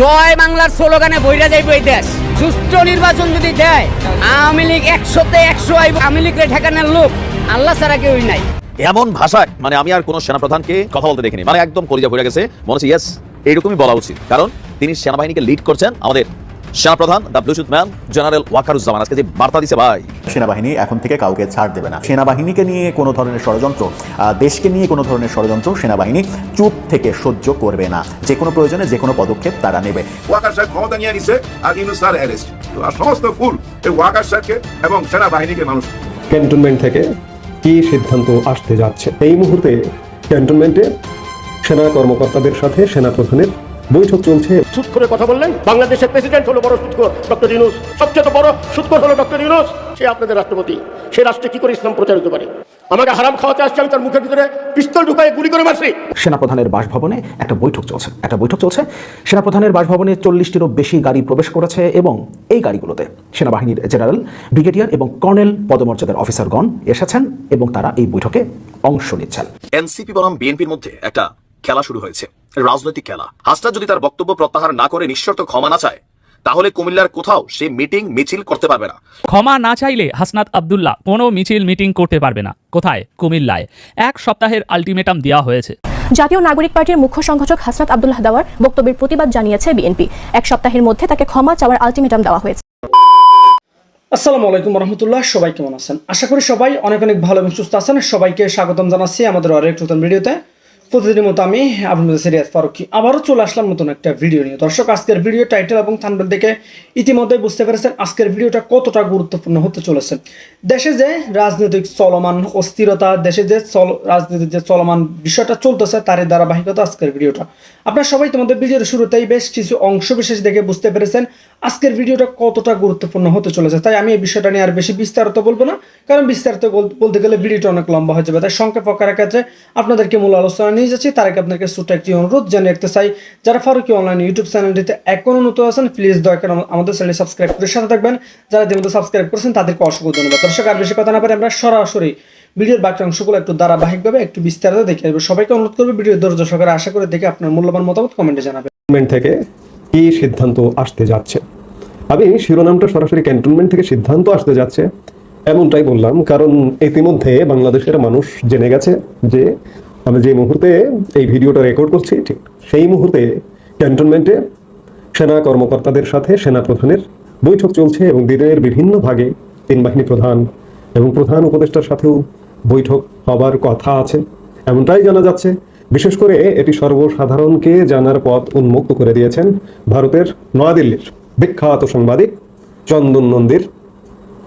জয় বাংলার স্লোগানে বইরা যাইব এই দেশ। সুষ্ঠু নির্বাচন যদি দেয়, আওয়ামী লীগ একশোতে একশো আইব। আওয়ামী লীগের ঠেকানোর লোক, আল্লাহ ছাড়া কেউই নাই। এমন ভাষায় মানে আমি আর কোন সেনাপ্রধানকে কথা বলতে দেখিনি। মানে একদম কলিজা ভরে গেছে। মনে হচ্ছে ইয়েস এইরকমই বলা উচিত। কারণ তিনি সেনাবাহিনীকে লিড করছেন আমাদের সেনাপ্রধান the bluetooth man general Wakeruzzaman আজকে যে বার্তা দিছে ভাই। সেনাবাহিনী এখন থেকে কাউকে ছাড় দেবে না। সেনাবাহিনীকে নিয়ে কোনো ধরনের ষড়যন্ত্র দেশকে নিয়ে কোনো ধরনের ষড়যন্ত্র সেনাবাহিনী চুপ থেকে সহ্য করবে না। যে কোনো প্রয়োজনে যে কোনো পদক্ষেপ তারা নেবে। ওয়াকার সাহেব ক্ষমতা নিয়ে নিছে আর ইউনুস স্যার অ্যারেস্ট আর সমস্ত ফুল এই ওয়াকার সাহেবকে এবং সেনাবাহিনীকে মানুষ ক্যান্টনমেন্ট থেকে কি সিদ্ধান্ত আসতে যাচ্ছে? এই মুহূর্তে ক্যান্টনমেন্টে সেনা কর্মকর্তাদের সাথে সেনা প্রধানের বৈঠক চলছে। সুদ করে কথা বললেন? বাংলাদেশের প্রেসিডেন্ট হলো বড় সুদখোর ডক্টর ইউনুস। সবচেয়ে তো বড় সুদখোর হলো ডক্টর ইউনুস। সে আপনাদের রাষ্ট্রপতি। সে রাষ্ট্রে কি করে ইসলাম প্রচারিত পারে আমাকে হারাম খাওয়াতে আসছে আমি তার মুখের ভিতরে পিস্তল ঢুকায় গুলি করে মারছি। সেনাপ্রধানের বাসভবনে একটা বৈঠক চলছে। একটা বৈঠক চলছে। সেনাপ্রধানের বাসভবনে চল্লিশটিরও বেশি গাড়ি প্রবেশ করেছে এবং এই গাড়িগুলোতে সেনাবাহিনীর জেনারেল ব্রিগেডিয়ার এবং কর্নেল পদমর্যাদার অফিসারগণ এসেছেন এবং তারা এই বৈঠকে অংশ নিচ্ছেন। এনসিপি বনাম বিএনপির মধ্যে একটা খেলা শুরু হয়েছে। রাজনৈতিক খেলা। হাসনাত যদি তার বক্তব্য প্রত্যাহার না করে নিঃশর্ত ক্ষমা না চায় তাহলে কুমিল্লার কোথাও সে মিটিং মিছিল করতে পারবে না। ক্ষমা না চাইলে হাসনাত আবদুল্লাহ কোনো মিছিল মিটিং করতে পারবে না। কোথায়? কুমিল্লায়। এক সপ্তাহের আলটিমেটাম দেওয়া হয়েছে। জাতীয় নাগরিক পার্টির মুখ্য সংগঠক হাসনাত আব্দুল্লাহ দাওয়ার বক্তব্যের প্রতিবাদ জানিয়েছে বিএনপি। এক সপ্তাহের মধ্যে তাকে ক্ষমা চাওয়ার আলটিমেটাম দেওয়া হয়েছে। আসসালামু আলাইকুম রহমতুল্লাহ সবাই কেমন আছেন? আশা করি সবাই অনেক অনেক ভালো এবং সুস্থ আছেন। সবাইকে স্বাগতম জানাচ্ছি আমাদের আরেক নতুন ভিডিওতে। প্রতিদিনের মতো আমি আপনাদের সিরিয়াস ফারুকি আবারও চলে আসলাম নতুন একটা ভিডিও নিয়ে। দর্শক, আজকের ভিডিও টাইটেল এবং থানবেল দেখে ইতিমধ্যে বুঝতে পেরেছেন আজকের ভিডিওটা কতটা গুরুত্বপূর্ণ হতে চলেছে। দেশে যে রাজনৈতিক চলমান অস্থিরতা, দেশে যে চল, রাজনীতির যে চলমান বিষয়টা চলতেছে, তারই ধারাবাহিকতা আজকের ভিডিওটা আপনারা সবাই তোমাদের ভিডিওর শুরুতেই বেশ কিছু অংশ বিশেষ দেখে বুঝতে পেরেছেন। আজকের ভিডিওটা কতটা গুরুত্বপূর্ণ হতে চলেছে, তাই আমি এই বিষয়টা নিয়ে আর বেশি বিস্তারিত বলব না, কারণ বিস্তারিত বল- বলতে গেলে ভিডিওটা অনেক লম্বা হয়ে যাবে, তাই সংক্ষেপ আকারের ক্ষেত্রে আপনাদেরকে মূল আলোচনা নিয়ে যাচ্ছি। তার আগে আপনাকে ছোট্ট একটি অনুরোধ জানিয়ে রাখতে চাই, যারা ফারুকি অনলাইন ইউটিউব চ্যানেলটিতে এখনও নতুন আছেন প্লিজ দয়া করে আমাদের চ্যানেল সাবস্ক্রাইব করে সাথে থাকবেন। যারা ইতিমধ্যে সাবস্ক্রাইব করেছেন, তাদেরকে অসংখ্য ধন্যবাদ। দর্শক, আর বেশি কথা না পারে আমরা সরাসরি ভিডিওর বাকি অংশগুলো একটু ধারাবাহিকভাবে একটু বিস্তারিত দেখে সবাইকে অনুরোধ করবে ভিডিও ধৈর্য আশা করে দেখে আপনার মূল্যবান মতামত কমেন্টে জানাবেন। থেকে কি সিদ্ধান্ত আসতে যাচ্ছে? আমি শিরোনামটা সরাসরি ক্যান্টনমেন্ট থেকে সিদ্ধান্ত আসতে যাচ্ছে, এমনটাই বললাম, কারণ ইতিমধ্যে বাংলাদেশের মানুষ জেনে গেছে যে আমি যে মুহূর্তে এই ভিডিওটা রেকর্ড করছি, ঠিক সেই মুহূর্তে ক্যান্টনমেন্টে সেনা কর্মকর্তাদের সাথে সেনা প্রধানের বৈঠক চলছে এবং দিনের বিভিন্ন ভাগে তিন বাহিনী প্রধান এবং প্রধান উপদেষ্টার সাথেও বৈঠক হবার কথা আছে, এমনটাই জানা যাচ্ছে। বিশেষ করে এটি সর্বসাধারণকে জানার পথ উন্মুক্ত করে দিয়েছেন ভারতের নয়াদিল্লির বিখ্যাত সাংবাদিক চন্দন নন্দীর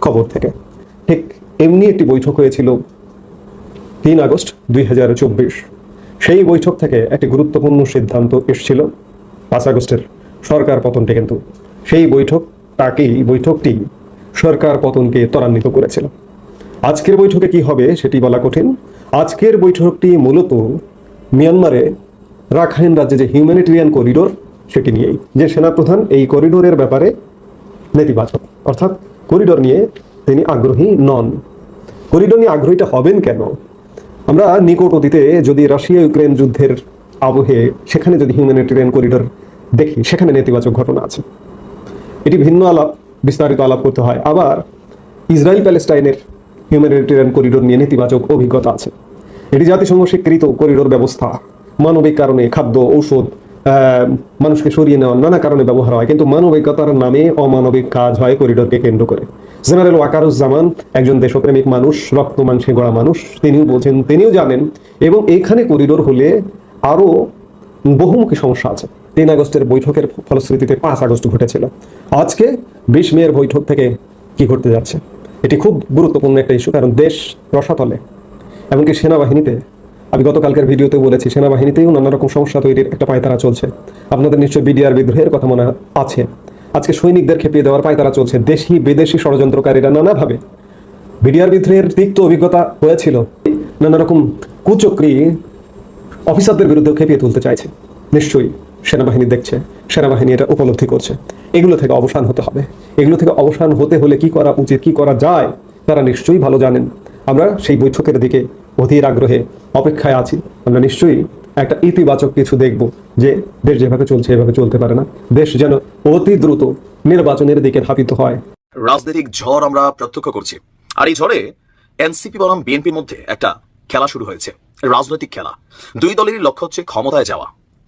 খবর থেকে। ঠিক এমনি একটি বৈঠক হয়েছিল তিন আগস্ট দুই হাজার চব্বিশ। সেই বৈঠক থেকে একটি গুরুত্বপূর্ণ সিদ্ধান্ত এসেছিল পাঁচ আগস্টের সরকার পতনটি কিন্তু। সেই বৈঠক তাকেই বৈঠকটি সরকার পতনকে ত্বরান্বিত করেছিল। আজকের বৈঠকে কি হবে সেটি বলা কঠিন। আজকের বৈঠকটি মূলত মিয়ানমারে রাখাইন রাজ্যে যে হিউম্যানিটেরিয়ান করিডোর সেটি নিয়েই যে সেনাপ্রধান এই করিডোরের ব্যাপারে নেতিবাচক। অর্থাৎ করিডোর নিয়ে তিনি আগ্রহী নন। করিডোর নিয়ে আগ্রহীটা হবেন কেন? আমরা নিকট অতীতে যদি রাশিয়া ইউক্রেন যুদ্ধের আবহে সেখানে যদি হিউম্যানিটেরিয়ান করিডোর দেখি, সেখানে নেতিবাচক ঘটনা আছে। এটি ভিন্ন আলাপ, বিস্তারিত আলাপ করতে হয়। আবার ইসরায়েল প্যালেস্টাইনের হিউম্যানিটেরিয়ান করিডোর নিয়ে নেতিবাচক অভিজ্ঞতা আছে। এটি জাতিসংঘ স্বীকৃত করিডোর ব্যবস্থা। মানবিক কারণে খাদ্য, ঔষধ মানুষকে সরিয়ে নেওয়া নানা কারণে ব্যবহার হয়, কিন্তু মানবিকতার নামে অমানবিক কাজ হয় করিডোরকে কেন্দ্র করে। জেনারেল ওয়াকারুজ্জামান একজন দেশপ্রেমিক মানুষ, রক্ত মাংসে গড়া মানুষ, তিনিও বলছেন, তিনিও জানেন, এবং এখানে করিডোর হলে আরও বহুমুখী সমস্যা আছে। তিন আগস্টের বৈঠকের ফলশ্রুতিতে পাঁচ আগস্ট ঘটেছিল। আজকে বিশ মেয়ের বৈঠক থেকে কি ঘটতে যাচ্ছে? এটি খুব গুরুত্বপূর্ণ একটা ইস্যু, কারণ দেশ রসাতলে। এমনকি সেনাবাহিনীতে, আমি গতকালকের ভিডিওতে বলেছি সেনাবাহিনীতেও নানা রকম সমস্যা তৈরির একটা পায়তারা চলছে। আপনাদের নিশ্চয়ই বিডিআর বিদ্রোহের কথা মনে আছে। আজকে সৈনিকদের খেপিয়ে দেওয়ার পায়তারা চলছে। দেশি, বিদেশি ষড়যন্ত্রকারীরা নানাভাবে বিডিআর বিদ্রোহের তিক্ত অভিজ্ঞতা হয়েছিল। নানা রকম কুচক্রি অফিসারদের বিরুদ্ধে খেপিয়ে তুলতে চাইছে। নিশ্চয়ই সেনাবাহিনী দেখছে, সেনাবাহিনী এটা উপলব্ধি করছে। এগুলো থেকে অবসান হতে হবে। এগুলো থেকে অবসান হতে হলে কি করা উচিত, কি করা যায়, তারা নিশ্চয়ই ভালো জানেন। আমরা সেই বৈঠকের দিকে অধীর আগ্রহে অপেক্ষায় আছি। আমরা নিশ্চয়ই একটা ইতিবাচক কিছু দেখব যে দেশ যেভাবে চলছে, এভাবে চলতে পারে না। দেশ যেন অতি দ্রুত নির্বাচনের দিকে ধাবিত হয়। রাজনৈতিক ঝড় আমরা প্রত্যক্ষ করছি। আর এই ঝড়ে এনসিপি বনাম বিএনপির মধ্যে একটা খেলা শুরু হয়েছে। রাজনৈতিক খেলা। দুই দলেরই লক্ষ্য হচ্ছে ক্ষমতায় যাওয়া।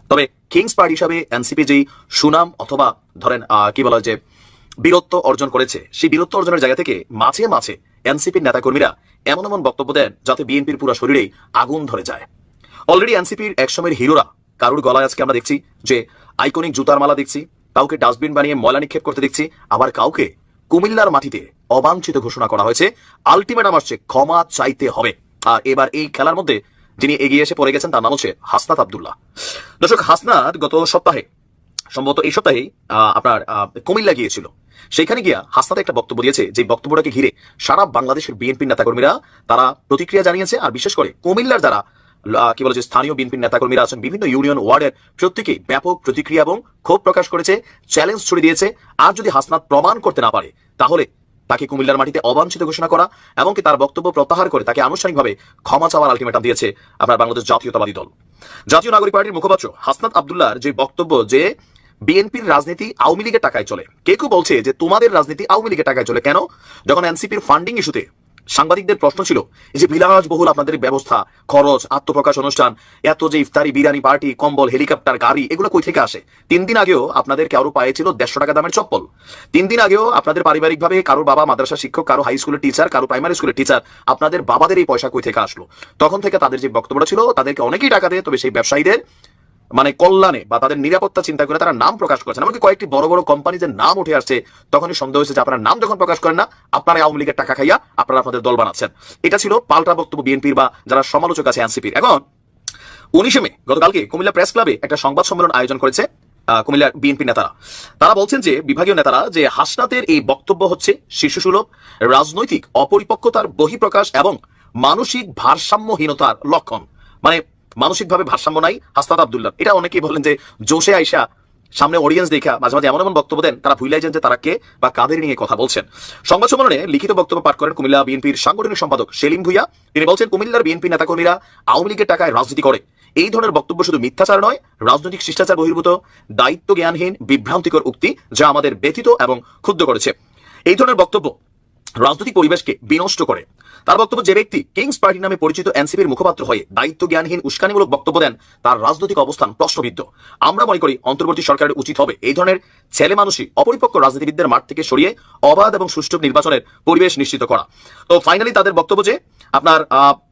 তবে কিংস পার্টি হিসাবে এনসিপি যেই সুনাম অথবা ধরেন কি বলা যে বীরত্ব অর্জন করেছে, সেই বীরত্ব অর্জনের জায়গা থেকে মাঝে মাঝে এনসিপির নেতাকর্মীরা এমন এমন বক্তব্য দেন যাতে বিএনপির পুরো শরীরেই আগুন ধরে যায়। অলরেডি এনসিপির একসময়ের হিরোরা কারুর গলায় আজকে আমরা দেখছি যে আইকনিক জুতার মালা দেখছি, কাউকে ডাস্টবিন বানিয়ে ময়লা নিক্ষেপ করতে দেখছি, আবার কাউকে কুমিল্লার মাটিতে অবাঞ্ছিত ঘোষণা করা হয়েছে, আলটিমেটাম আসছে, ক্ষমা চাইতে হবে। আর এবার এই খেলার মধ্যে যিনি এগিয়ে এসে পড়ে গেছেন, তার নাম হচ্ছে হাসনাত আব্দুল্লাহ। দর্শক, হাসনাত গত সপ্তাহে, সম্ভবত এই সপ্তাহেই আপনার কুমিল্লা গিয়েছিল। সেখানে গিয়া হাসনাত একটা বক্তব্য দিয়েছে যে বক্তব্যটাকে ঘিরে সারা বাংলাদেশের বিএনপির নেতাকর্মীরা তারা প্রতিক্রিয়া জানিয়েছে আর বিশেষ করে কুমিল্লার যারা কি বলে যে স্থানীয় বিএনপির নেতাকর্মীরা আছেন, বিভিন্ন ইউনিয়ন ওয়ার্ডের প্রত্যেকেই ব্যাপক প্রতিক্রিয়া এবং ক্ষোভ প্রকাশ করেছে, চ্যালেঞ্জ ছড়িয়ে দিয়েছে। আর যদি হাসনাত প্রমাণ করতে না পারে, তাহলে তাকে কুমিল্লার মাটিতে অবাঞ্ছিত ঘোষণা করা এমনকি তার বক্তব্য প্রত্যাহার করে তাকে আনুষ্ঠানিকভাবে ক্ষমা চাওয়ার আলটিমেটাম দিয়েছে আপনার বাংলাদেশ জাতীয়তাবাদী দল। জাতীয় নাগরিক পার্টির মুখপাত্র হাসনাত আব্দুল্লাহর যে বক্তব্য যে বিএনপির রাজনীতি আওয়ামী লীগের টাকায় চলে। কে কেউ বলছে যে তোমাদের রাজনীতি আওয়ামী লীগের টাকায় চলে কেন? যখন এনসিপির ফান্ডিং ইস্যুতে সাংবাদিকদের প্রশ্ন ছিল যে বিলাসবহুল আপনাদের ব্যবস্থা, খরচ, আত্মপ্রকাশ অনুষ্ঠান, এত যে ইফতারি, বিরিয়ানি পার্টি, কম্বল, হেলিকপ্টার, গাড়ি, এগুলো কই থেকে আসে? তিন দিন আগেও আপনাদের কারও পায়ে ছিল দেড়শো টাকা দামের চপ্পল। তিন দিন আগেও আপনাদের পারিবারিকভাবে কারও বাবা মাদ্রাসা শিক্ষক, কারও হাই স্কুলের টিচার কারও প্রাইমারি স্কুলের টিচার আপনাদের বাবাদের এই পয়সা কই থেকে আসলো? তখন থেকে তাদের যে বক্তব্যটা ছিল, তাদেরকে অনেকেই টাকা দেয়, তবে সেই ব্যবসায়ীদের মানে কল্যাণে বা তাদের নিরাপত্তা চিন্তা করে তারা নাম প্রকাশ করেছেন। এমনকি কয়েকটি বড় বড় কোম্পানিদের নাম উঠে আসছে তখনই সন্দেহ হয়েছে যে আপনারা নাম যখন প্রকাশ করেন না আপনারা আওয়ামী লীগের টাকা খাইয়া আপনারা আপনাদের দল বানাচ্ছেন। এটা ছিল পাল্টা বক্তব্য বিএনপির বা যারা সমালোচক আছে এনসিপির। এখন উনিশে মে গতকালকে কুমিল্লা প্রেস ক্লাবে একটা সংবাদ সম্মেলন আয়োজন করেছে আহ, কুমিল্লার বিএনপি নেতারা। তারা বলছেন যে বিভাগীয় নেতারা যে হাসনাতের এই বক্তব্য হচ্ছে শিশুসুলভ রাজনৈতিক অপরিপক্কতার বহিঃপ্রকাশ এবং মানসিক ভারসাম্যহীনতার লক্ষণ। মানে মানসিকভাবে ভারসাম্য নাই হাসনাত আব্দুল্লাহ। এটা অনেকেই বলেন যে জোশে আইসা সামনে অডিয়েন্স দেখা, মাঝে মাঝে এমন এমন বক্তব্য দেন, তারা ভুলাই যান যে তারা কে বা কাদের নিয়ে কথা বলছেন। সংবাদ সম্মেলনে লিখিত বক্তব্য পাঠ করেন কুমিল্লা বিএনপির সাংগঠনিক সম্পাদক সেলিম ভুইয়া। তিনি বলছেন, কুমিল্লার বিএনপি নেতাকর্মীরা আওয়ামী লীগের টাকায় রাজনীতি করে। এই ধরনের বক্তব্য শুধু মিথ্যাচার নয়, রাজনৈতিক শিষ্টাচার বহির্ভূত দায়িত্ব জ্ঞানহীন বিভ্রান্তিকর উক্তি যা আমাদের ব্যথিত এবং ক্ষুব্ধ করেছে। এই ধরনের বক্তব্য রাজনৈতিক পরিবেশকে বিনষ্ট করে। তার বক্তব্য, যে ব্যক্তি কিংস পার্টি নামে পরিচিত এনসিপির মুখপাত্র হয়ে দায়িত্ব জ্ঞানহীন উস্কানিমূলক বক্তব্য দেন, তার রাজনৈতিক অবস্থান প্রশ্নবিদ্ধ। আমরা মনে করি, অন্তর্বর্তী সরকারের উচিত হবে এই ধরনের ছেলে মানুষই অপরিপক্ক রাজনীতিবিদদের মাঠ থেকে সরিয়ে অবাধ এবং সুষ্ঠু নির্বাচনের পরিবেশ নিশ্চিত করা। তো ফাইনালি তাদের বক্তব্য যে, আপনার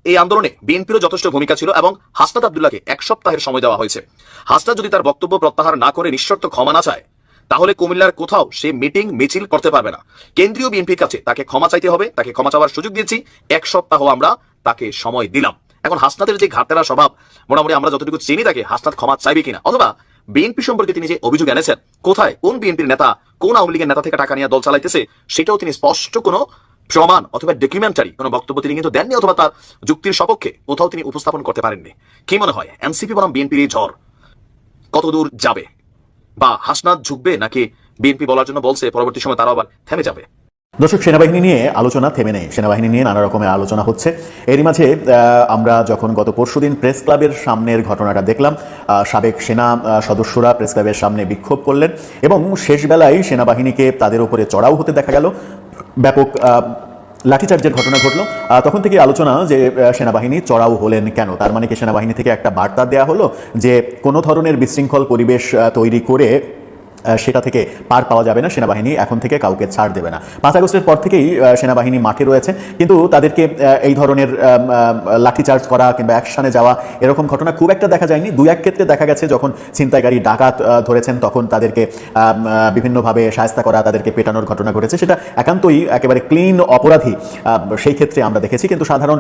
এই আন্দোলনে বিএনপিরও যথেষ্ট ভূমিকা ছিল এবং হাসনাত আব্দুল্লাহকে এক সপ্তাহের সময় দেওয়া হয়েছে। হাসনাত যদি তার বক্তব্য প্রত্যাহার না করে নিঃশর্ত ক্ষমা না চায় তাহলে কুমিল্লার কোথাও সে মিটিং, মিছিল করতে পারবে না। কেন্দ্রীয় বিএনপির কাছে তাকে ক্ষমা চাইতে হবে, তাকে ক্ষমা চাওয়ার সুযোগ দিয়েছি। এক সপ্তাহ আমরা তাকে সময় দিলাম। এখন হাসনাতের যে ঘাটেরা স্বভাব, মোটামুটি আমরা যতটুকু চিনি তাকে, হাসনাত ক্ষমা চাইবে কিনা? অথবা বিএনপি সম্পর্কে তিনি যে অভিযোগ এনেছেন, কোথায়, কোন বিএনপির নেতা, কোন আওয়ামী লীগের নেতা থেকে টাকা নিয়ে দল চালাইতেছে, সেটাও তিনি স্পষ্ট কোনো প্রমাণ অথবা ডকুমেন্টারি কোনো বক্তব্য তিনি কিন্তু দেননি অথবা তার যুক্তির সপক্ষে কোথাও তিনি উপস্থাপন করতে পারেননি। কি মনে হয়? এনসিপি বনাম বিএনপির এই ঝড় কতদূর যাবে? বা হাসনাত ঝুঁকবে নাকি বিএনপি বলার জন্য বলছে, পরবর্তী সময় তারা আবার থেমে যাবে? দর্শক, সেনাবাহিনী নিয়ে আলোচনা থেমে নেই। সেনাবাহিনী নিয়ে নানা রকমের আলোচনা হচ্ছে। এরই মাঝে আমরা যখন গত পরশুদিন প্রেস ক্লাবের সামনের ঘটনাটা দেখলাম সাবেক সেনা সদস্যরা প্রেস ক্লাবের সামনে বিক্ষোভ করলেন এবং শেষ বেলায় সেনাবাহিনীকে তাদের উপরে চড়াও হতে দেখা গেল। ব্যাপক লাঠিচার্জের ঘটনা ঘটলো। তখন থেকে আলোচনা যে সেনাবাহিনী চড়াও হলেন কেন? তার মানে কি সেনাবাহিনী থেকে একটা বার্তা দেয়া হলো যে, কোনো ধরনের বিশৃঙ্খল পরিবেশ তৈরি করে সেটা থেকে পার পাওয়া যাবে না, সেনাবাহিনী এখন থেকে কাউকে ছাড় দেবে না। পাঁচ আগস্টের পর থেকেই সেনাবাহিনী মাঠে রয়েছে, কিন্তু তাদেরকে এই ধরনের লাঠিচার্জ করা কিংবা অ্যাকশনে যাওয়া এরকম ঘটনা খুব একটা দেখা যায়নি। দুই এক ক্ষেত্রে দেখা গেছে, যখন ছিনতাইকারী ডাকাত ধরেছেন, তখন তাদেরকে বিভিন্নভাবে সায়স্তা করা, তাদেরকে পেটানোর ঘটনা ঘটেছে। সেটা একান্তই একেবারে ক্লিন অপরাধী সেই ক্ষেত্রে আমরা দেখেছি। কিন্তু সাধারণ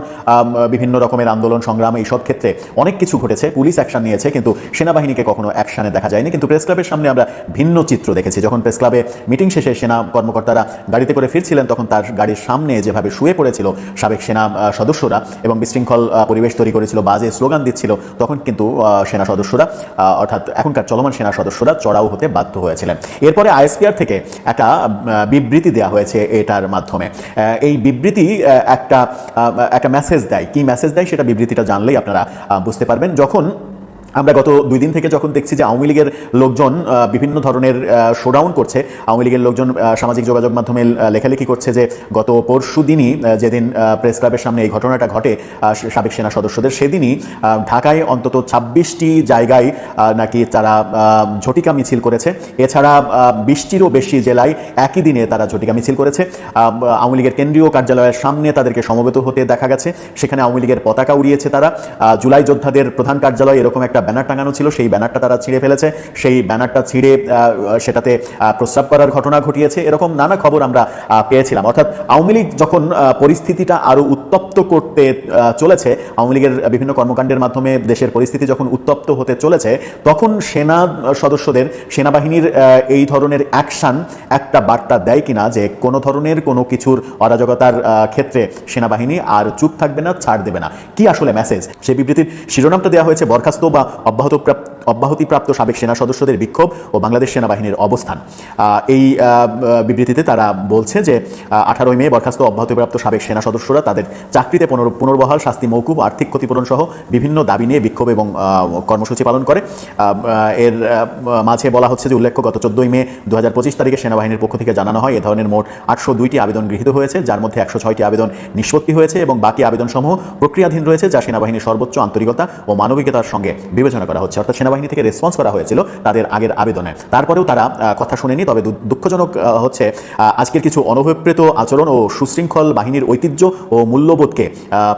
বিভিন্ন রকমের আন্দোলন, সংগ্রাম, এইসব ক্ষেত্রে অনেক কিছু ঘটেছে, পুলিশ অ্যাকশন নিয়েছে, কিন্তু সেনাবাহিনীকে কখনো অ্যাকশনে দেখা যায়নি। কিন্তু প্রেস ক্লাবের সামনে আমরা ভিন্ন ভিন্ন চিত্র দেখেছি। যখন প্রেস ক্লাবে মিটিং শেষে সেনা কর্মকর্তারা গাড়িতে করে ফিরছিলেন, তখন তার গাড়ির সামনে যেভাবে শুয়ে পড়েছিল সাবেক সেনা সদস্যরা এবং বিশৃঙ্খল পরিবেশ তৈরি করেছিল, বাজে স্লোগান দিচ্ছিল, তখন কিন্তু সেনা সদস্যরা অর্থাৎ এখনকার চলমান সেনা সদস্যরা চড়াও হতে বাধ্য হয়েছিলেন। এরপরে আইএসপিআর থেকে একটা বিবৃতি দেওয়া হয়েছে এটার মাধ্যমে। এই বিবৃতি একটা একটা মেসেজ দেয়। কি মেসেজ দেয় সেটা বিবৃতিটা জানলেই আপনারা বুঝতে পারবেন। যখন আমরা গত দুই দিন থেকে যখন দেখছি যে আওয়ামী লীগের লোকজন বিভিন্ন ধরনের শোডাউন করছে, আওয়ামী লীগের লোকজন সামাজিক যোগাযোগ মাধ্যমে লেখালেখি করছে যে গত পরশু দিনই যেদিন প্রেস ক্লাবের সামনে এই ঘটনাটা ঘটে সাবেক সেনা সদস্যদের, সেদিনই ঢাকায় অন্তত ছাব্বিশটি জায়গায় নাকি তারা ঝটিকা মিছিল করেছে। এছাড়া বিশটিরও বেশি জেলায় একই দিনে তারা ঝটিকা মিছিল করেছে। আওয়ামী লীগের কেন্দ্রীয় কার্যালয়ের সামনে তাদেরকে সমবেত হতে দেখা গেছে। সেখানে আওয়ামী লীগের পতাকা উড়িয়েছে তারা। জুলাই যোদ্ধাদের প্রধান কার্যালয় এরকম একটা ব্যানার টাঙানো ছিল, সেই ব্যানারটা তারা ছিঁড়ে ফেলেছে। সেই ব্যানারটা ছিঁড়ে সেটাতে প্রস্রাব করার ঘটনা ঘটিয়েছে। এরকম নানা খবর আমরা পেয়েছিলাম। অর্থাৎ আওয়ামী লীগ যখন পরিস্থিতিটা আরও উত্তপ্ত করতে চলেছে, আওয়ামী লীগের বিভিন্ন কর্মকাণ্ডের মাধ্যমে দেশের পরিস্থিতি যখন উত্তপ্ত হতে চলেছে, তখন সেনা সদস্যদের, সেনাবাহিনীর এই ধরনের অ্যাকশন একটা বার্তা দেয় কিনা যে কোনো ধরনের কোনো কিছুর অরাজকতার ক্ষেত্রে সেনাবাহিনী আর চুপ থাকবে না, ছাড় দেবে না। কি আসলে মেসেজ সে বিবৃতির শিরোনামটা দেওয়া হয়েছে বরখাস্ত বা অব্যাহত প্রাপ্ত অব্যাহতিপ্রাপ্ত সাবেক সেনা সদস্যদের বিক্ষোভ ও বাংলাদেশ সেনাবাহিনীর অবস্থান। এই বিবৃতিতে তারা বলছে যে আঠারোই মে বরখাস্ত অব্যাহতিপ্রাপ্ত সাবেক সেনা সদস্যরা তাদের চাকরিতে পুনর- পুনর্বহাল শাস্তি মৌকুব আর্থিক ক্ষতিপূরণ সহ বিভিন্ন দাবি নিয়ে বিক্ষোভ এবং কর্মসূচি পালন করে। এর মাঝে বলা হচ্ছে যে উল্লেখ্য, গত চোদ্দই মে দু হাজার পঁচিশ তারিখে সেনাবাহিনীর পক্ষ থেকে জানানো হয়, এ ধরনের মোট আটশো দুইটি আবেদন গৃহীত হয়েছে, যার মধ্যে একশো ছয়টি আবেদন নিষ্পত্তি হয়েছে এবং বাকি আবেদনসমূহ প্রক্রিয়াধীন রয়েছে, যা সেনাবাহিনীর সর্বোচ্চ আন্তরিকতা ও মানবিকতার সঙ্গে বিবেচনা করা হচ্ছে। অর্থাৎ সেনাবাহিনী থেকে রেসপন্স করা হয়েছিল তাদের আগের আবেদনে। তারপরেও তারা কথা শুনেনি, তবে দুঃখজনক হচ্ছে আজকের কিছু অনভিপ্রেত আচরণ ও সুশৃঙ্খল বাহিনীর ঐতিহ্য ও মূল্যবোধকে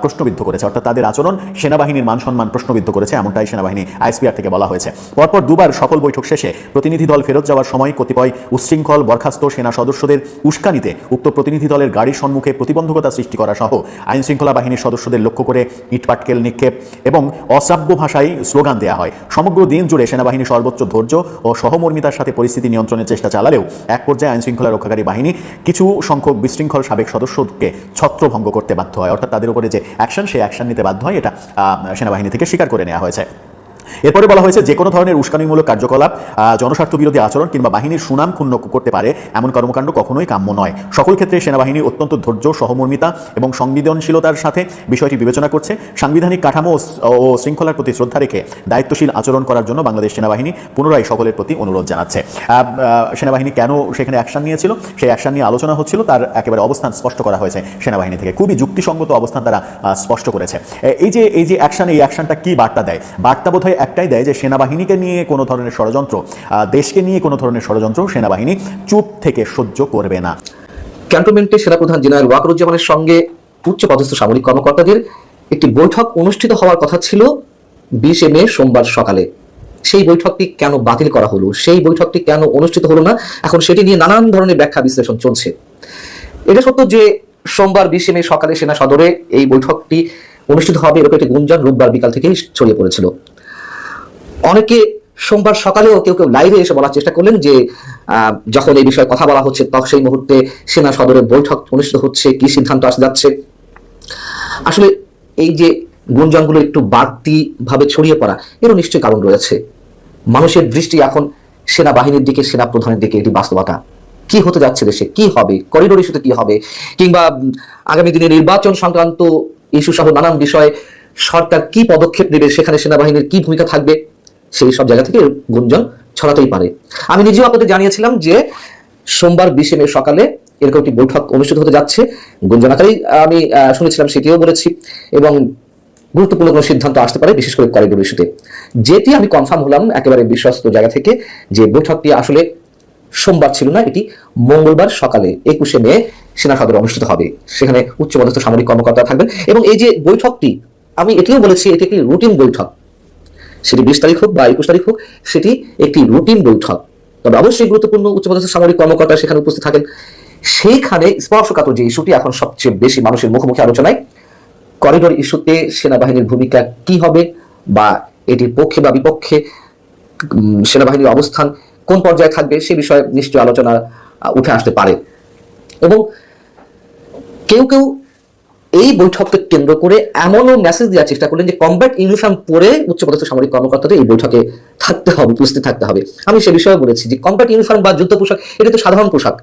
প্রশ্নবিদ্ধ করেছে। অর্থাৎ তাদের আচরণ সেনাবাহিনীর মান সম্মান প্রশ্নবিদ্ধ করেছে, এমনটাই সেনাবাহিনী আইএসপিআর থেকে বলা হয়েছে। পরপর দুবার সফল বৈঠক শেষে প্রতিনিধি দল ফেরত যাওয়ার সময় কতিপয় উচ্ছৃঙ্খল বরখাস্ত সেনা সদস্যদের উস্কানিতে উক্ত প্রতিনিধি দলের গাড়ির সম্মুখে প্রতিবন্ধকতা সৃষ্টি করা সহ আইন শৃঙ্খলা বাহিনীর সদস্যদের লক্ষ্য করে ইটপাটকেল নিক্ষেপ এবং অশ্রাব্য ভাষায় স্লোগান দেওয়া হয়। সমগ্র দিন জুড়ে সেনাবাহিনী সর্বোচ্চ ধৈর্য ও সহমর্মিতার সাথে পরিস্থিতি নিয়ন্ত্রণের চেষ্টা চালালেও এক পর্যায়ে আইন শৃঙ্খলা রক্ষাকারী বাহিনী কিছু সংখ্যক বিশৃঙ্খল সাবেক সদস্যকে ছত্রভঙ্গ করতে বাধ্য হয়। অর্থাৎ তাদের উপরে যে অ্যাকশন সেই অ্যাকশন নিতে বাধ্য হয়। এটা সেনাবাহিনী থেকে স্বীকার করে নেওয়া হয়েছে। এরপরে বলা হয়েছে যে কোনো ধরনের উস্কানিমূলক কার্যকলাপ জনস্বার্থ বিরোধী আচরণ কিংবা বাহিনীর সুনাম ক্ষুণ্ণ করতে পারে এমন কর্মকাণ্ড কখনোই কাম্য নয়। সকল ক্ষেত্রে সেনাবাহিনী অত্যন্ত ধৈর্য, সহমর্মিতা এবং সংবেদনশীলতার সাথে বিষয়টি বিবেচনা করছে। সাংবিধানিক কাঠামো ও শৃঙ্খলার প্রতি শ্রদ্ধা রেখে দায়িত্বশীল আচরণ করার জন্য বাংলাদেশ সেনাবাহিনী পুনরায় সকলের প্রতি অনুরোধ জানাচ্ছে। সেনাবাহিনী কেন সেখানে অ্যাকশন নিয়েছিল? সেই অ্যাকশন নিয়ে আলোচনা হচ্ছিল, তার একেবারে অবস্থান স্পষ্ট করা হয়েছে সেনাবাহিনী থেকে। খুবই যুক্তিসঙ্গত অবস্থান তারা স্পষ্ট করেছে। এই যে এই যে অ্যাকশন, এই অ্যাকশনটা কি বার্তা দেয়? বার্তা বোধ একটাই দেয় যে সেনাবাহিনীকে নিয়ে কোনো ধরনের ষড়যন্ত্র দেশকে নিয়ে কোনো ধরনের ষড়যন্ত্র সেনাবাহিনী চুপ থেকে সহ্য করবে না। ক্যান্টনমেন্টে সেনাপ্রধান জেনারেল ওয়াকরুজ্জামানের সঙ্গে উচ্চ পদস্থ সামরিক কর্মকর্তাদের একটি বৈঠক অনুষ্ঠিত হওয়ার কথা ছিল বিশে মে সোমবার সকালে। সেই বৈঠকটি কেন বাতিল করা হলো? সেই বৈঠকটি কেন অনুষ্ঠিত হলো না? এখন সেটি নিয়ে নানান ধরনের ব্যাখ্যা বিশ্লেষণ চলছে। এটা সত্য যে সোমবার বিশে মে সকালে সেনা সদরে এই বৈঠকটি অনুষ্ঠিত হবে, এরকম একটি গুঞ্জন রোববার বিকাল থেকেই ছড়িয়ে পড়েছিল। অনেকে সোমবার সকালেও কেউ কেউ লাইভে এসে বলার চেষ্টা করলেন যে যখন এই বিষয়ে কথা বলা হচ্ছে তখন সেই মুহূর্তে সেনা সদরে বৈঠক অনুষ্ঠিত হচ্ছে, কি সিদ্ধান্ত আসতে যাচ্ছে? আসলে এই যে গুঞ্জনগুলো একটু বাড়তি ভাবে ছড়িয়ে পড়া, এরও নিশ্চয়ই কারণ রয়েছে। মানুষের দৃষ্টি এখন সেনাবাহিনীর দিকে সেনা প্রধানের দিকে এটি বাস্তবতা। কি হতে যাচ্ছে দেশে? কি হবে? করিডোর ইস্যুতে কি হবে? কিংবা আগামী দিনে নির্বাচন সংক্রান্ত ইস্যু সহ নানান বিষয়ে সরকার কি পদক্ষেপ নেবে? সেখানে সেনাবাহিনীর কি ভূমিকা থাকবে? সেই সব জায়গা থেকে গুঞ্জন ছড়াতেই পারে। আমি নিজেও আপনাদের জানিয়েছিলাম যে সোমবার বিশে মে সকালে এরকম একটি বৈঠক অনুষ্ঠিত হতে যাচ্ছে। গুঞ্জন আকারেই আমি শুনেছিলাম, সেটিও বলেছি এবং গুরুত্বপূর্ণ কোনো সিদ্ধান্ত আসতে পারে, বিশেষ করে করিডোর ইস্যুতে। যেটি আমি কনফার্ম হলাম একেবারে বিশ্বস্ত জায়গা থেকে যে বৈঠকটি আসলে সোমবার ছিল না, এটি মঙ্গলবার সকালে একুশে মে সেনা সদরে অনুষ্ঠিত হবে। সেখানে উচ্চপদস্থ সামরিক কর্মকর্তা থাকবেন এবং এই যে বৈঠকটি, আমি এটিও বলেছি, এটি একটি রুটিন বৈঠক। সেটি বিশ তারিখ হোক বা একুশ তারিখ হোক, সেটি একটি রুটিন বৈঠক। তবে অবশ্যই গুরুত্বপূর্ণ উচ্চপদস্থ সামরিক কর্মকর্তা সেখানে উপস্থিত থাকেন। সেইখানে স্পর্শকাতর যে ইস্যুটি এখন সবচেয়ে বেশি মানুষের মুখোমুখি আলোচনায়, করিডোর ইস্যুতে সেনাবাহিনীর ভূমিকা কি হবে বা এটির পক্ষে বা বিপক্ষে সেনাবাহিনীর অবস্থান কোন পর্যায়ে থাকবে সে বিষয়ে নিশ্চয় আলোচনা উঠে আসতে পারে। এবং কেউ কেউ এই বৈঠককে কেন্দ্র করে এমনও মেসেজ দেওয়ার চেষ্টা করলেন যে কমব্যাট ইউনিফর্ম পরে উচ্চপদস্থ সামরিক কর্মকর্তাদের এই বৈঠকে থাকতে হবে, উপস্থিত থাকতে হবে। আমি সে বিষয়ে বলেছি যে কমব্যাট ইউনিফর্ম বা যুদ্ধ পোশাক, এটা তো সাধারণ পোশাক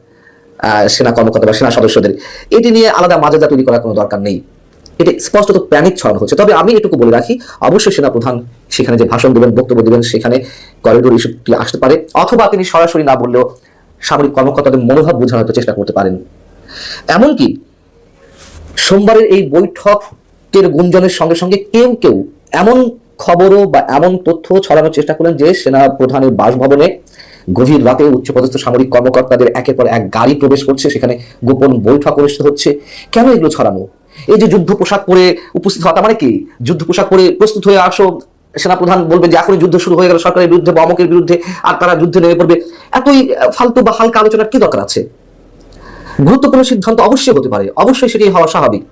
সেনা কর্মকর্তা বা সেনা সদস্যদের। এটি নিয়ে আলাদা মর্যাদা তৈরি করার কোনো দরকার নেই। এটি স্পষ্টত প্যানিক ছড়ানো হচ্ছে তবে আমি এটুকু বলে রাখি, অবশ্যই সেনা প্রধান সেখানে যে ভাষণ দেবেন, বক্তব্য দেবেন, সেখানে করিডোর ইস্যুটি আসতে পারে। অথবা তিনি সরাসরি না বললেও সামরিক কর্মকর্তাদের মনোভাব বোঝানোর চেষ্টা করতে পারেন। এমনকি সোমবারের এই বৈঠকের গুঞ্জনের সঙ্গে সঙ্গে কেউ কেউ এমন খবরও বা এমন তথ্য ছড়ানোর চেষ্টা করলেন যে সেনা প্রধানের বাসভবনে গভীর রাতে উচ্চপদস্থ সামরিক কর্মকর্তাদের একের পর এক গাড়ি প্রবেশ করছে, সেখানে গোপন বৈঠক অনুষ্ঠিত হচ্ছে। কেন এগুলো ছড়ানো? এই যে যুদ্ধ পোশাক পরে উপস্থিত হওয়া মানে কি? যুদ্ধ পোশাক পরে প্রস্তুত হয়ে আসো, সেনাপ্রধান বলবেন যে এখনই যুদ্ধ শুরু হয়ে গেল সরকারের বিরুদ্ধে বা অমকের বিরুদ্ধে, আর তারা যুদ্ধে নেমে পড়বে। এতই ফালতু বা হালকা আলোচনার কি দরকার আছে? গুরুত্বপূর্ণ সিদ্ধান্ত অবশ্যই হতে পারে, অবশ্যই সেটি হওয়া স্বাভাবিক।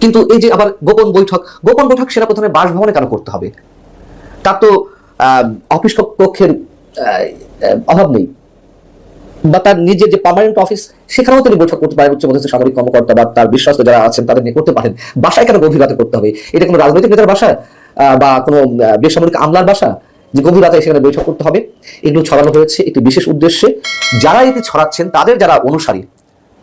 কিন্তু এই যে আবার গোপন বৈঠক গোপন বৈঠক সেনা প্রধানের বাসভবনে কেন করতে হবে? তার তো অফিস কক্ষের অভাব নেই। বা তার নিজের যে পার্মানেন্ট অফিস সেখানেও তিনি বৈঠক করতে পারেন উচ্চপদস্থ সামরিক কর্মকর্তা বা তার বিশ্বস্ত যারা আছেন, তাদের নিয়ে করতে পারেন। বাসায় কেন গভীর রাতে করতে হবে? এটা কোনো রাজনৈতিক নেতার বাসা? বা কোনো বেসামরিক আমলার বাসা? যে গভীর রাতে সেখানে বৈঠক করতে হবে, এগুলো ছড়ানো হয়েছে একটি বিশেষ উদ্দেশ্যে। যারা এতে ছড়াচ্ছেন, তাদের যারা অনুসারী,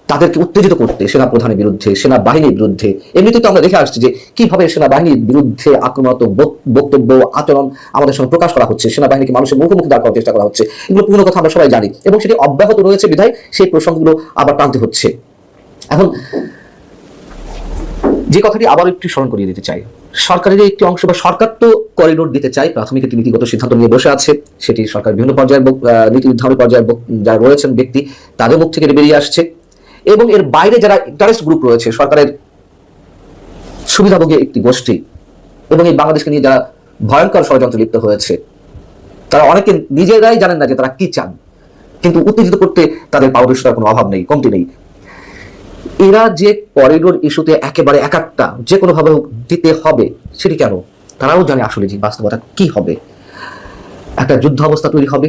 তাদেরকে উত্তেজিত করতে সেনা প্রধানের বিরুদ্ধে সেনা বাহিনীর বিরুদ্ধে, এমনিতেই তো আমরা দেখে আসছি যে কীভাবে সেনাবাহিনীর বিরুদ্ধে আক্রমণাত্মক বক্তব্য, আচরণ আমাদের সঙ্গে প্রকাশ করা হচ্ছে, সেনাবাহিনীকে মানুষের মুখোমুখি দাঁড় করার চেষ্টা করা হচ্ছে, এগুলো পুরনো কথা আমরা সবাই জানি এবং সেটি অব্যাহত রয়েছে বিধায় সেই প্রসঙ্গগুলো আবার টানতে হচ্ছে। এখন, যে কথাটি আবার একটু স্মরণ করিয়ে দিতে চাই। সরকারের একটি অংশ বা সরকার তো করিডোর দিতে চাই প্রাথমিক একটি নীতিগত সিদ্ধান্ত নিয়ে বসে আছে, সেটি সরকার বিভিন্ন পর্যায়ের নীতি নির্ধারণী পর্যায়ের যারা রয়েছেন ব্যক্তি, তাদের মুখ থেকে বেরিয়ে আসছে। এবং এর বাইরে যারা ইন্টারেস্ট গ্রুপ রয়েছে, সরকারের সুবিধাভোগী একটি গোষ্ঠী, এবং এই বাংলাদেশকে নিয়ে যারা ভয়ঙ্কর ষড়যন্ত্র লিপ্ত হয়েছে, তারা অনেকে নিজেরাই জানেন না যে তারা কি চান। কিন্তু উত্তেজিত করতে তাদের পারদর্শিতার কোনো অভাব নেই, কমতি নেই। এরা যে করিডোর ইস্যুতে একেবারে একাত্তা, যে কোনো ভাবে দিতে হবে, সেটি কেন? তারাও জানে আসলে যে বাস্তবতা কি হবে। একটা যুদ্ধ অবস্থা তৈরি হবে,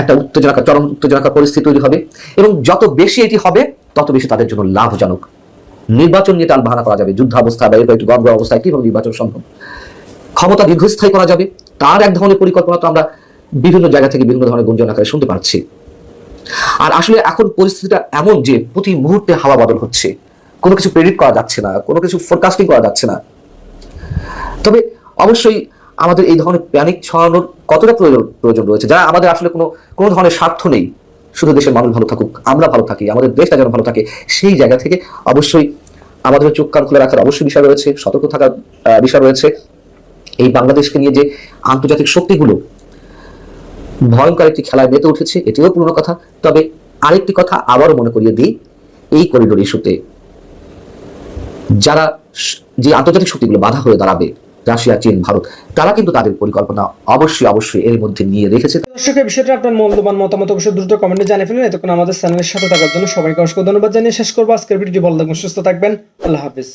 একটা উত্তেজনাকার চরম উত্তেজনাকার পরিস্থিতি তৈরি হবে, এবং যত বেশি এটি হবে, তত বেশি তাদের জন্য লাভজনক। নির্বাচন নিয়ে তাল ভাড়া করা যাবে যুদ্ধ অবস্থা বা একটু গড়বড় অবস্থায় কীভাবে নির্বাচন সম্ভব? ক্ষমতা দীর্ঘস্থায়ী করা যাবে, তার এক ধরনের পরিকল্পনা তো আমরা বিভিন্ন জায়গা থেকে বিভিন্ন ধরনের গুঞ্জন আকারে শুনতে পাচ্ছি। আর আসলে এখন পরিস্থিতিটা এমন যে প্রতি মুহূর্তে হাওয়া বদল হচ্ছে। কোনো কিছু প্রেডিক্ট করা যাচ্ছে না, কোনো কিছু ফোরকাস্টিং করা যাচ্ছে না। তবে অবশ্যই আমাদের এই ধরনের প্যানিক ছড়ানোর কতটা প্রয়োজন প্রয়োজন রয়েছে? যারা আমাদের আসলে কোনো কোনো ধরনের স্বার্থ নেই, শুধু দেশের মানুষ ভালো থাকুক, আমরা ভালো থাকি, আমাদের দেশটা যেন ভালো থাকে, সেই জায়গা থেকে অবশ্যই আমাদের চোখ কান খুলে রাখার অবশ্যই বিষয় রয়েছে, সতর্ক থাকার বিষয় রয়েছে। এই বাংলাদেশকে নিয়ে যে আন্তর্জাতিক শক্তিগুলো ভয়ঙ্কর একটি খেলায় মেতে উঠেছে, এটিও পুরনো কথা। তবে আরেকটি কথা আবারও মনে করিয়ে দিই এই করিডোর ইস্যুতে। যারা যে আন্তর্জাতিক শক্তিগুলো বাধা হয়ে দাঁড়াবে, রাশিয়া, চীন, ভারত, তারা কিন্তু তাদের পরিকল্পনা অবশ্যই অবশ্যই এর মধ্যে নিয়ে রেখেছে। দর্শক এই বিষয়টা আপনার মূল্যবান মতামত অবশ্যই দ্রুত কমেন্টে জানিয়ে ফেলুন। এতক্ষণ আমাদের চ্যানেলের সাথে থাকার জন্য সবাইকে অসংখ্য ধন্যবাদ জানিয়ে শেষ করব। আজকের ভিডিও ভালো থাকবেন, সুস্থ থাকবেন। আল্লাহ হাফিজ।